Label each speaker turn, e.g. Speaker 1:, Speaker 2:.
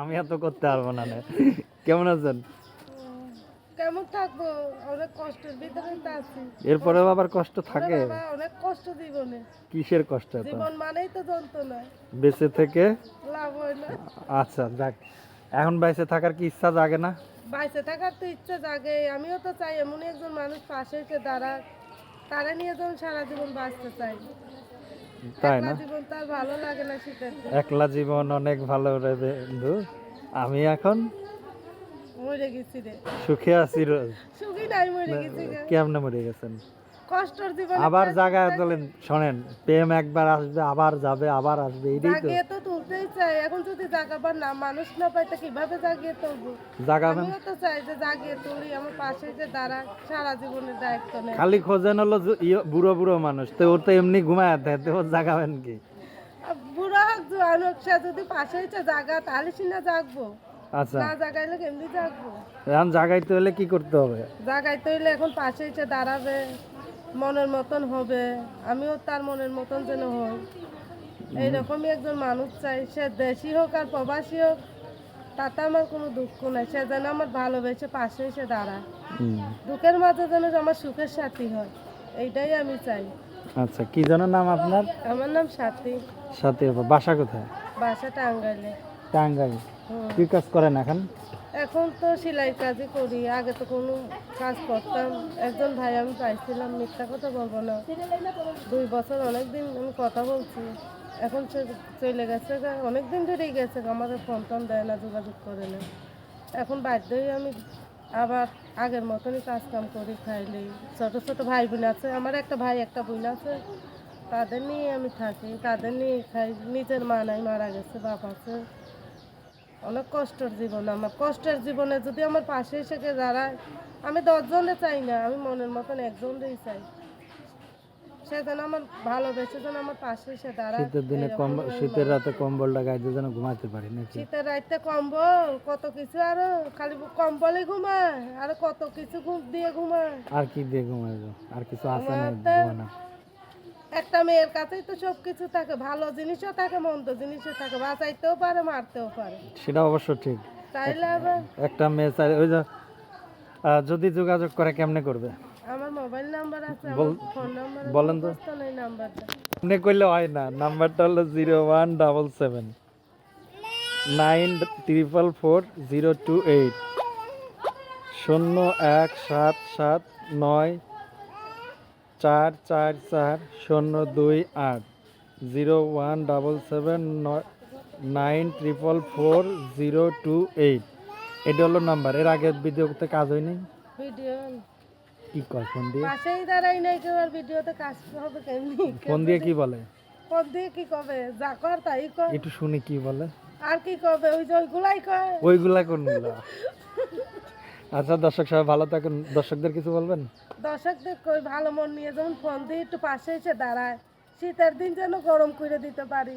Speaker 1: আমি এত করতে পারব না কেমন আছেন?
Speaker 2: কেমন থাকব? অনেক কষ্টের ভিতরে আছি।
Speaker 1: এরপরেও আবার কষ্ট থাকে?
Speaker 2: অনেক কষ্ট জীবনে।
Speaker 1: কিসের কষ্ট
Speaker 2: জীবন মানেই তো যন্ত্রণা।
Speaker 1: বেঁচে থেকে?
Speaker 2: লাভ হয় না।
Speaker 1: আচ্ছা যাক। এখন বেঁচে থাকার কি ইচ্ছা জাগে না?
Speaker 2: বাইসে থাকার তো ইচ্ছা জাগে। আমিও তো চাই এমনই একজন মানুষ পাশে এসে দাঁড়া তারা নিয়ে যেমন সারা জীবন বাঁচতে চাই।
Speaker 1: তাই না। একলা জীবন অনেক ভালো রে বন্ধু আমি এখন
Speaker 2: মরে গেছি রে।
Speaker 1: সুখে আছি রোজ
Speaker 2: সুখী নাই মরে গেছি
Speaker 1: কেমনে মরে গেছেন?
Speaker 2: কষ্টের জীবন
Speaker 1: আবার জায়গায় চলেন শোনেন প্রেম একবার আসবে আবার যাবে আবার আসবে এইটাই তো
Speaker 2: চাই এখন যদি জাগাবার না মানুষ না পাই তো কীভাবে জাগিয়ে তুলবো?
Speaker 1: জাগাবেন
Speaker 2: আমিও তো চাই যে জাগিয়ে তুলি আমার পাশে যে দাঁড়া সারা জীবনের দায়িত্ব নেয়
Speaker 1: খালি খোঁজেন হলো যে ইয়ে বুড়ো বুড়ো মানুষ তো ওর তো এমনি ঘুমায় দেয় তো ওর জাগাবেন কি?
Speaker 2: আর বুড়া হোক জোয়ান হোক সে যদি পাশে এসে জাগা তাহলে জাগবো।
Speaker 1: আচ্ছা।
Speaker 2: না জাগাইলে কেমনি জাগবো?
Speaker 1: এখন জাগাইতে হলে কি করতে হবে?
Speaker 2: এখন পাশে এসে দাঁড়াবে মনের মতন হবে আমিও তার মনের মতন যেন হই। এইরকমই একজন মানুষ চাই সে দেশি হোক আর প্রবাসী হোক তাতে আমার কোনো দুঃখ নাই। সে যেন আমার ভালোবেসে পাশে এসে দাঁড়ায়। দুঃখের মাঝে যেন আমার সুখের সাথী হয় এইটাই আমি চাই।
Speaker 1: আচ্ছা কি যেন নাম আপনার?
Speaker 2: আমার নাম সাথী।
Speaker 1: সাথে বাসা কোথায়?
Speaker 2: বাসা টাঙ্গাইলে।
Speaker 1: টাঙ্গাই
Speaker 2: হুম।
Speaker 1: কি কাজ করেন এখন?
Speaker 2: এখন তো সেলাই কাজই করি আগে তো কোনো কাজ করতাম। একজন ভাই আমি পাইছিলাম মিথ্যা কথা বলব না। দুই বছর অনেক দিন আমি কথা বলছি। এখন চলে গেছে অনেক দিন ধরেই গেছে আমাদের ফোন টোন দেয় না, যোগাযোগ করে না। এখন বাধ্যই আমি আবার আগের মতনই কাজ কাম করি খাইলেই। ছোটো ছোটো ভাই বোন আছে, আমার একটা ভাই, একটা বোন আছে, তাদের নিয়ে আমি থাকি, তাদের নিয়ে খাই, নিজের মা নাই, মারা গেছে, বাপ আছে। অনেক কষ্টের জীবন আমার, কষ্টের জীবনে যদি আমার পাশে এসে দাঁড়ায়, আমি দশজনে চাই না, আমি মনের মতন একজনই চাই। সে যেন আমার ভালোবেসে যেন আমার পাশে এসে দাঁড়ায়।
Speaker 1: শীতের দিনে কম শীতের রাতে কম্বলটা গাইতে যেন ঘুমাতে পারি নাকি?
Speaker 2: শীতের রাইতে কম্বল কত কিছু আরও খালি কম্বলে ঘুমায় আর কত কিছু ঘুম দিয়ে ঘুমায়।
Speaker 1: আর কি দিয়ে ঘুমাইবো আর কিছু আছে না
Speaker 2: একটা মেয়ের কাছেই তো সব কিছু থাকে ভালো জিনিসও থাকে মন্দ জিনিসও থাকে বাঁচাইতেও পারে মারতেও পারে।
Speaker 1: সেটা অবশ্য ঠিক।
Speaker 2: তাইলে আবার
Speaker 1: একটা মেয়ে চাই ওই যদি যোগাযোগ করে কেমনে করবে?
Speaker 2: নাম্বার আছে ফোন নাম্বার
Speaker 1: বলেন তো।
Speaker 2: নাম্বারটা।
Speaker 1: এমনি করলে হয় না নাম্বারটা হলো zero one double seven. Nine triple four zero two eight. শূন্য এক সাত সাত নয় চার চার চার শূন্য দুই আট। Zero one double seven nine triple four zero two eight. এটা হলো নাম্বার। এর আগে ভিডিওতে কাজ হয়নি?
Speaker 2: ভিডিও
Speaker 1: কি কয় ফোন দিয়ে?
Speaker 2: পাশেই দাঁড়াই নাই কেউ আর ভিডিওতে কাজ হবে কেমনি?
Speaker 1: ফোন দিয়ে কি বলে?
Speaker 2: ফোন দিয়ে কি কবে? যা কর তাই কর।
Speaker 1: একটু শুনি কি বলে।
Speaker 2: আর কি কবে? ওই যে ওইগুলাই কয়।
Speaker 1: ওইগুলা কোনগুলা? আচ্ছা দর্শক সবাই ভালো থাকুন। দর্শকদের কিছু বলবেন?
Speaker 2: দর্শকদের কই ভালো মন নিয়ে যেমন ফোন দিয়ে একটু পাশে এসে দাঁড়ায়। শীতের দিন যেন গরম করে দিতে পারি।